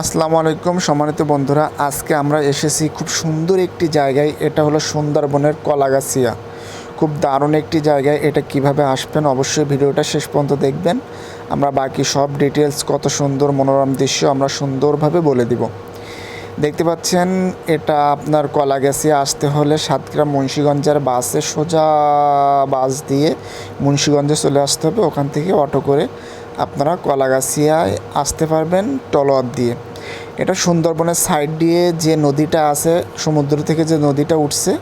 আসসালামু আলাইকুম সম্মানিত বন্ধুরা, আজকে আমরা এসেছি খুব সুন্দর একটি জায়গায়, এটা হলো সুন্দরবনের কলাগাছিয়া। খুব দারুণ একটি জায়গায় এটা কীভাবে আসবেন অবশ্যই ভিডিওটা শেষ পর্যন্ত দেখবেন। আমরা বাকি সব ডিটেলস কত সুন্দর মনোরম দৃশ্য আমরা সুন্দরভাবে বলে দিব। দেখতে পাচ্ছেন, এটা আপনার কলাগাছিয়া আসতে হলে সাতগ্রাম মুন্সীগঞ্জের বাসে সোজা বাস দিয়ে মুন্সীগঞ্জে চলে আসতে হবে, ওখান থেকে অটো করে আপনারা কলাগাছিয়ায় আসতে পারবেন টলওয়ার দিয়ে। এটা সুন্দরবনের সাইড দিয়ে যে নদীটা আছে, সমুদ্র থেকে যে নদীটা উঠছে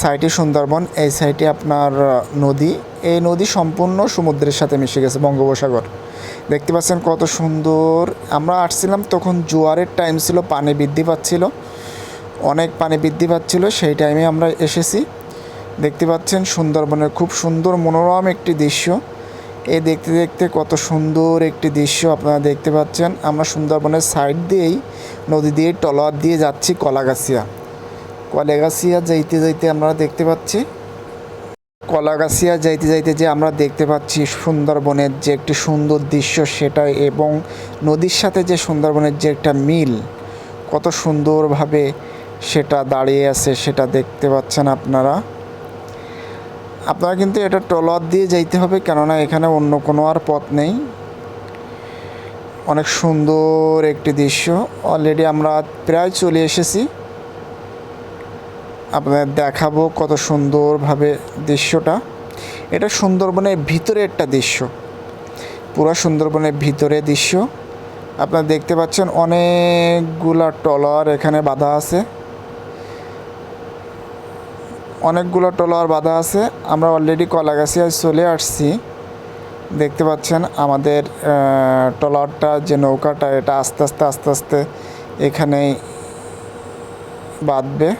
সাইডে সুন্দরবন, এই সাইডে আপনার নদী। এই নদী সম্পূর্ণ সমুদ্রের সাথে মিশে গেছে, বঙ্গোপসাগর। দেখতে পাচ্ছেন কত সুন্দর। আমরা আসছিলাম তখন জোয়ারের টাইম ছিল, পানি বৃদ্ধি পাচ্ছিল। অনেক পানি বৃদ্ধি পাচ্ছিল, সেই টাইমে আমরা এসেছি। দেখতে পাচ্ছেন সুন্দরবনের খুব সুন্দর, মনোরম একটি দৃশ্য। এই দেখতে দেখতে কত সুন্দর একটি দৃশ্য আপনারা দেখতে পাচ্ছেন। আমরা সুন্দরবনের সাইড দিয়েই নদী দিয়ে টলওয়ার দিয়ে যাচ্ছি কলাগাছিয়া। কলাগাছিয়া যাইতে যাইতে আমরা দেখতে পাচ্ছি, কলাগাছিয়া যাইতে যাইতে যে আমরা দেখতে পাচ্ছি সুন্দরবনের যে একটি সুন্দর দৃশ্য সেটা এবং নদীর সাথে যে সুন্দরবনের যে একটা মিল, কত সুন্দরভাবে সেটা দাঁড়িয়ে আছে সেটা দেখতে পাচ্ছেন আপনারা। আপনারা কিন্তু এটা ট্রলার দিয়ে যাইতে হবে, কেননা এখানে অন্য কোনো আর পথ নেই। অনেক সুন্দর একটি দৃশ্য। অলরেডি আমরা প্রায় চলে এসেছি। আপনাদের দেখাবো কত সুন্দরভাবে দৃশ্যটা। এটা সুন্দরবনের ভিতরে একটা দৃশ্য। পুরো সুন্দরবনের ভিতরে দৃশ্য। আপনারা দেখতে পাচ্ছেন অনেকগুলা ট্রলার এখানে বাঁধা আছে। অনেকগুলো ট্রলার বাঁধা আছে। আমরা অলরেডি কলাগাছিয়ায় চলে আসছি। দেখতে পাচ্ছেন আমাদের ট্রলারটা যে নৌকাটা, এটা আস্তে আস্তে আস্তে আস্তে এখানেই বাঁধবে।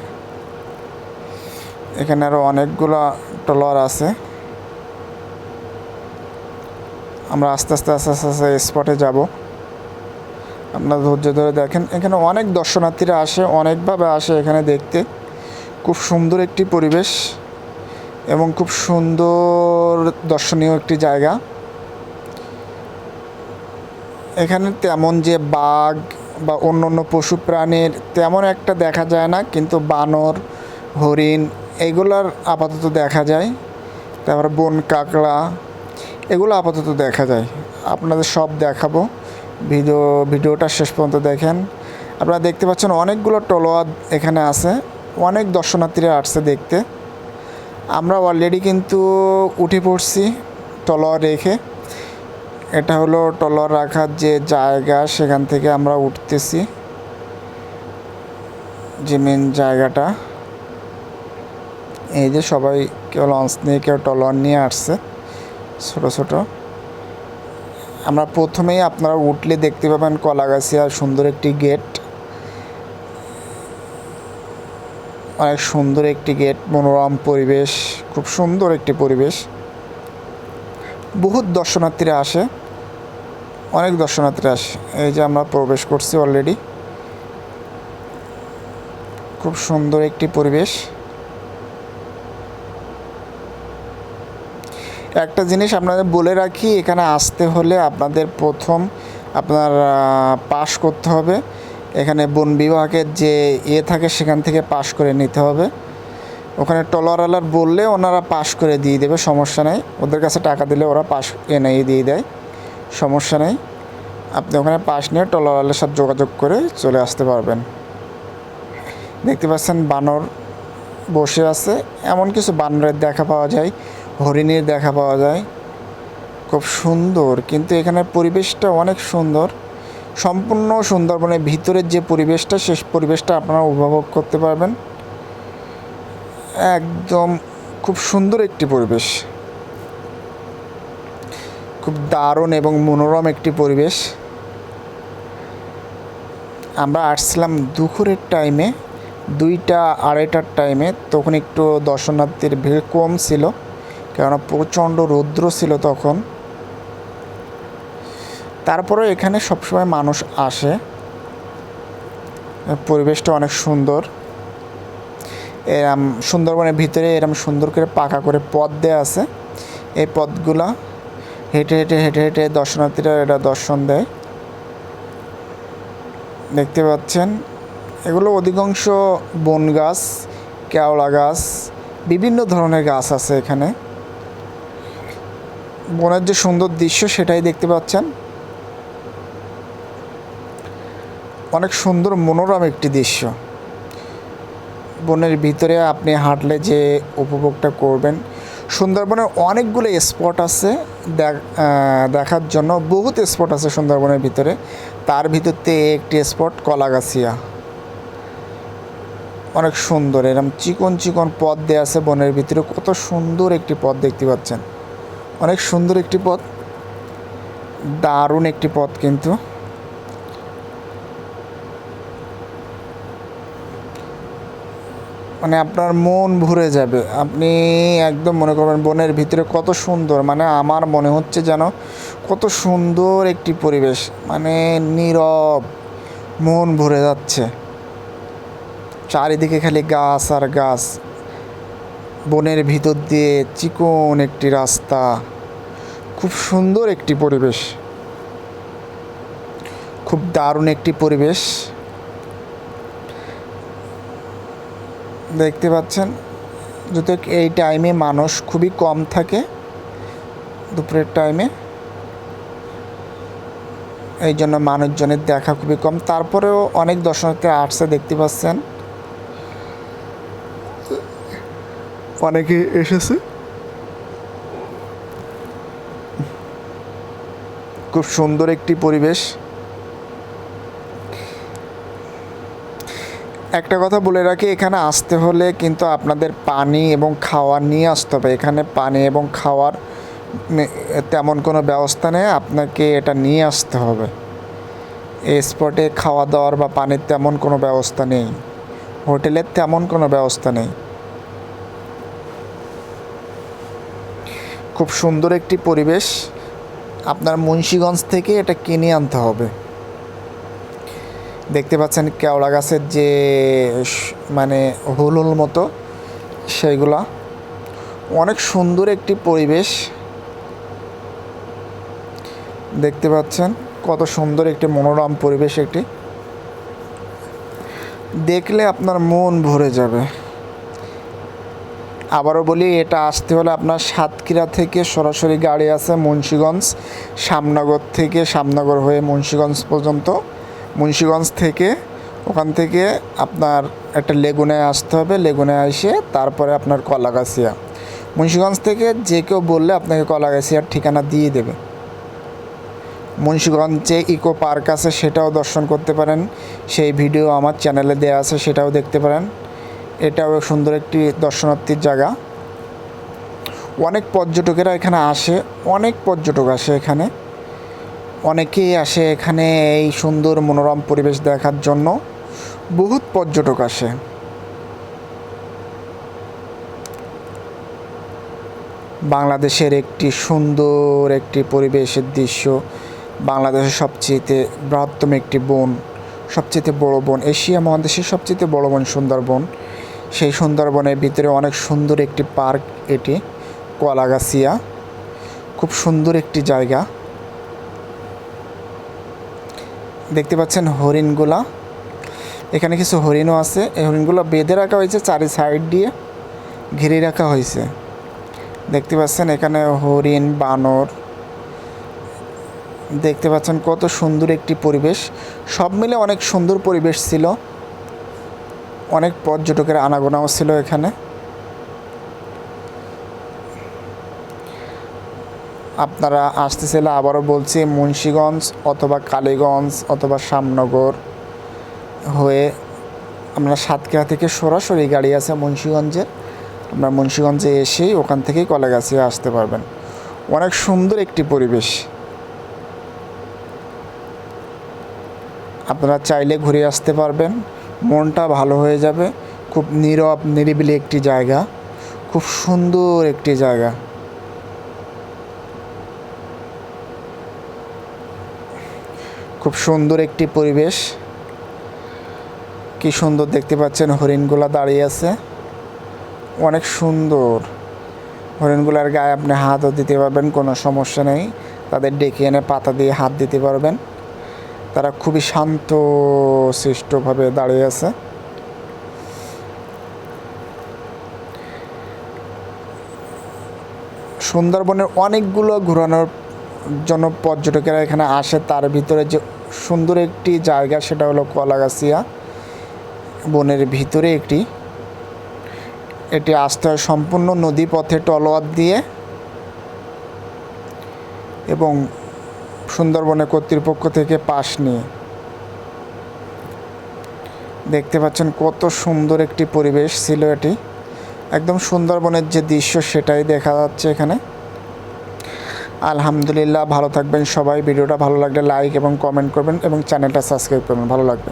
এখানে আরও অনেকগুলো ট্রলার আছে। আমরা আস্তে আস্তে আস্তে আস্তে আস্তে স্পটে যাব। আপনারা ধৈর্য ধরে দেখেন। এখানে অনেক দর্শনার্থীরা আসে, অনেকভাবে আসে এখানে দেখতে। খুব সুন্দর একটি পরিবেশ এবং খুব সুন্দর দর্শনীয় একটি জায়গা। এখানে তেমন যে বাঘ বা অন্য অন্য পশু প্রাণীর তেমন একটা দেখা যায় না, কিন্তু বানর, হরিণ এগুলার আপাতত দেখা যায়। তারপরে বন কাঁকড়া এগুলো আপাতত দেখা যায়। আপনাদের সব দেখাবো। ভিডিও, ভিডিওটা শেষ পর্যন্ত দেখেন। আপনারা দেখতে পাচ্ছেন অনেকগুলো টলোয়ার এখানে আছে। অনেক দর্শনার্থীরা আসছে দেখতে। আমরা অলরেডি কিন্তু উঠে পড়ছি টলোয়ার রেখে। এটা হলো টলোয়ার রাখার যে জায়গা, সেখান থেকে আমরা উঠতেছি। যে মেন জায়গাটা। এই যে সবাই কেউ লঞ্চ নিয়ে, কেউ টলোয়ার নিয়ে আসছে ছোট ছোট। আমরা প্রথমেই আপনারা উঠলে দেখতে পাবেন কলাগাছিয়ার সুন্দর একটি গেট। অনেক সুন্দর একটি গেট, মনোরম পরিবেশ, খুব সুন্দর একটি পরিবেশ। বহুত দর্শনার্থীরা আসে, অনেক দর্শনার্থীরা আসে। এই যে আমরা প্রবেশ করছি অলরেডি খুব সুন্দর একটি পরিবেশ। একটা জিনিস আপনাদের বলে রাখি, এখানে আসতে হলে আপনাদের প্রথম আপনার পাস করতে হবে। এখানে বন বিভাগের যে ইয়ে থাকে, সেখান থেকে পাশ করে নিতে হবে। ওখানে টলারওয়ালার বললে ওনারা পাশ করে দিয়ে দেবে, সমস্যা নেই। ওদের কাছে টাকা দিলে ওরা পাশ এনে দিয়ে দেয়, সমস্যা নেই। আপনি ওখানে পাস নিয়ে টলারওয়ালার সাথে যোগাযোগ করে চলে আসতে পারবেন। দেখতে পাচ্ছেন বানর বসে আছে। এমন কিছু বানরের দেখা পাওয়া যায়, হরিণের দেখা পাওয়া যায়। খুব সুন্দর, কিন্তু এখানে পরিবেশটা অনেক সুন্দর। সম্পূর্ণ সুন্দরবনের ভিতরের যে পরিবেশটা শেষ পরিবেশটা আপনারা উপভোগ করতে পারবেন। একদম খুব সুন্দর একটি পরিবেশ। খুব দারুণ এবং মনোরম একটি পরিবেশ। আমরা আসছিলাম দুপুরের টাইমে দুইটা, আড়াইটার টাইমে তখন একটু দর্শনার্থীর ভিড় কম ছিল, কেননা প্রচণ্ড রৌদ্র ছিল তখন। তারপরে এখানে সবসময় মানুষ আসে। পরিবেশটা অনেক সুন্দর। এরম সুন্দরবনের ভিতরে এরম সুন্দর করে পাকা করে পথ দেওয়া আছে। এই পথগুলা হেঁটে হেঁটে হেঁটে হেঁটে দর্শনার্থীরা এটা দর্শন দেয়। দেখতে পাচ্ছেন, এগুলো অধিকাংশ বন গাছ কেওড়া গাছ, বিভিন্ন ধরনের গাছ আছে এখানে। বনের যে সুন্দর দৃশ্য সেটাই দেখতে পাচ্ছেন। অনেক সুন্দর মনোরম একটি দৃশ্য। বনের ভিতরে আপনি হাঁটলে যে উপভোগটা করবেন সুন্দরবনের অনেকগুলো স্পট আছে দেখ- দেখার জন্য। বহুত স্পট আছে সুন্দরবনের ভিতরে। তার ভিতরতে একটি স্পট কলাগাছিয়া। অনেক সুন্দর এরকম চিকন চিকন পথ দেওয়া আছে বনের ভিতরে। কত সুন্দর একটি পথ দেখতে পাচ্ছেন। অনেক সুন্দর একটি পথ। দারুণ একটি পথ কিন্তু। মানে আপনার মন ভরে যাবে। আপনি একদম মনে করবেন বনের ভিতরে কত সুন্দর মানে আমার মনে হচ্ছে যেন কত সুন্দর একটি পরিবেশ মানে নীরব মন ভরে যাচ্ছে। চারিদিকে খালি গাছ আর গাছ, বনের ভিতর দিয়ে চিকন একটি রাস্তা, খুব সুন্দর একটি পরিবেশ। খুব দারুণ একটি পরিবেশ। দেখতে পাচ্ছেন। যদি এই টাইমে মানুষ খুবই কম থাকে দুপুরের টাইমে এই জন্য মানুষজনের দেখা খুবই কম। তারপরেও অনেক দর্শনার্থী আসছে দেখতে পাচ্ছেন। অনেকে এসেছে। খুব সুন্দর একটি পরিবেশ। একটা কথা বলে রাখি, এখানে আসতে হলে কিন্তু আপনাদের পানি এবং খাওয়ার নিয়ে আসতে হবে। এখানে পানি এবং খাওয়ার তেমন কোনো ব্যবস্থা নেই, আপনাকে এটা নিয়ে আসতে হবে। এই স্পটে খাওয়া দাওয়ার বা পানির তেমন কোনো ব্যবস্থা নেই। হোটেলের তেমন কোনো ব্যবস্থা নেই। খুব সুন্দর একটি পরিবেশ। আপনার মুন্সীগঞ্জ থেকে এটা কিনে আনতে হবে। দেখতে পাচ্ছেন কেওড়া গাছের যে মানে হুলহুল মতো সেইগুলা। অনেক সুন্দর একটি পরিবেশ। দেখতে পাচ্ছেন কত সুন্দর একটি মনোরম পরিবেশ একটি। দেখলে আপনার মন ভরে যাবে। আবারও বলি, এটা আসতে হলে আপনার সাতক্ষীরা থেকে সরাসরি গাড়ি আছে মুন্সীগঞ্জ শ্যামনগর থেকে শ্যামনগর হয়ে মুন্সীগঞ্জ পর্যন্ত। মুন্সীগঞ্জ থেকে, ওখান থেকে আপনার একটা লেগুনায় আসতে হবে। লেগুনায় এসে তারপরে আপনার কলাগাছিয়া। মুন্সীগঞ্জ থেকে যে কেউ বললে আপনাকে কলাগাছিয়ার ঠিকানা দিয়ে দেবে। মুন্সীগঞ্জে ইকো পার্ক আছে সেটাও দর্শন করতে পারেন। সেই ভিডিও আমার চ্যানেলে দেওয়া আছে, সেটাও দেখতে পারেন। এটাও সুন্দর একটি দর্শনার্থীর জায়গা। অনেক পর্যটকেরা এখানে আসে, অনেক পর্যটক আসে এখানে। অনেকেই আসে এখানে এই সুন্দর মনোরম পরিবেশ দেখার জন্য। বহুত পর্যটক আসে। বাংলাদেশের একটি সুন্দর একটি পরিবেশের দৃশ্য, বাংলাদেশের সবচেয়ে বৃহত্তম একটি বন সবচেয়ে বড় বন, এশিয়া মহাদেশের সবচেয়ে বড় বন সুন্দরবন। সেই সুন্দরবনের ভিতরে অনেক সুন্দর একটি পার্ক এটি কলাগাছিয়া খুব সুন্দর একটি জায়গা। দেখতে পাচ্ছেন হরিণগুলা। এখানে কিছু হরিণও আছে। এই হরিণগুলো বেঁধে রাখা হয়েছে চারি সাইড দিয়ে, ঘিরে রাখা হয়েছে। দেখতে পাচ্ছেন এখানে হরিণ, বানর। দেখতে পাচ্ছেন কত সুন্দর একটি পরিবেশ। সব মিলে অনেক সুন্দর পরিবেশ ছিল। অনেক পর্যটকের আনাগোনাও ছিল এখানে। আপনারা আসতেছিলে আবারও বলছি মুন্সীগঞ্জ অথবা কালীগঞ্জ অথবা শ্যামনগর হয়ে আমরা সাতক্ষীরা থেকে সরাসরি গাড়ি আছে মুন্সীগঞ্জের আমরা মুন্সীগঞ্জে এসেই ওখান থেকেই কলেগাছিয়া আসতে পারবেন। অনেক সুন্দর একটি পরিবেশ। আপনারা চাইলে ঘুরে আসতে পারবেন। মনটা ভালো হয়ে যাবে। খুব নীরব, নিরিবিলি একটি জায়গা। খুব সুন্দর একটি জায়গা। খুব সুন্দর একটি পরিবেশ। কি সুন্দর দেখতে পাচ্ছেন, হরিণগুলা দাঁড়িয়ে আছে। অনেক সুন্দর। হরিণগুলার গায়ে আপনি হাতও দিতে পারবেন, কোনো সমস্যা নেই। তাদের ডেকে এনে পাতা দিয়ে হাত দিতে পারবেন। তারা খুবই শান্ত, সৃষ্টভাবে দাঁড়িয়ে আছে। সুন্দরবনের অনেকগুলো ঘোরানোর জন্য পর্যটকেরা এখানে আসে। তার ভিতরে যে সুন্দর একটি জায়গা, সেটা হলো কলাগাছিয়া। বনের ভিতরে একটি। এটি আসতে হয় সম্পূর্ণ নদী পথে টলোয়ার দিয়ে এবং সুন্দরবনে কর্তৃপক্ষ থেকে পাশ নিয়ে। দেখতে পাচ্ছেন কত সুন্দর একটি পরিবেশ ছিল এটি। একদম সুন্দরবনের যে দৃশ্য, সেটাই দেখা যাচ্ছে এখানে। আলহামদুলিল্লাহ, ভালো থাকবেন সবাই। ভিডিওটা ভালো লাগলে লাইক এবং কমেন্ট করবেন এবং চ্যানেলটা সাবস্ক্রাইব করবেন। ভালো লাগবে।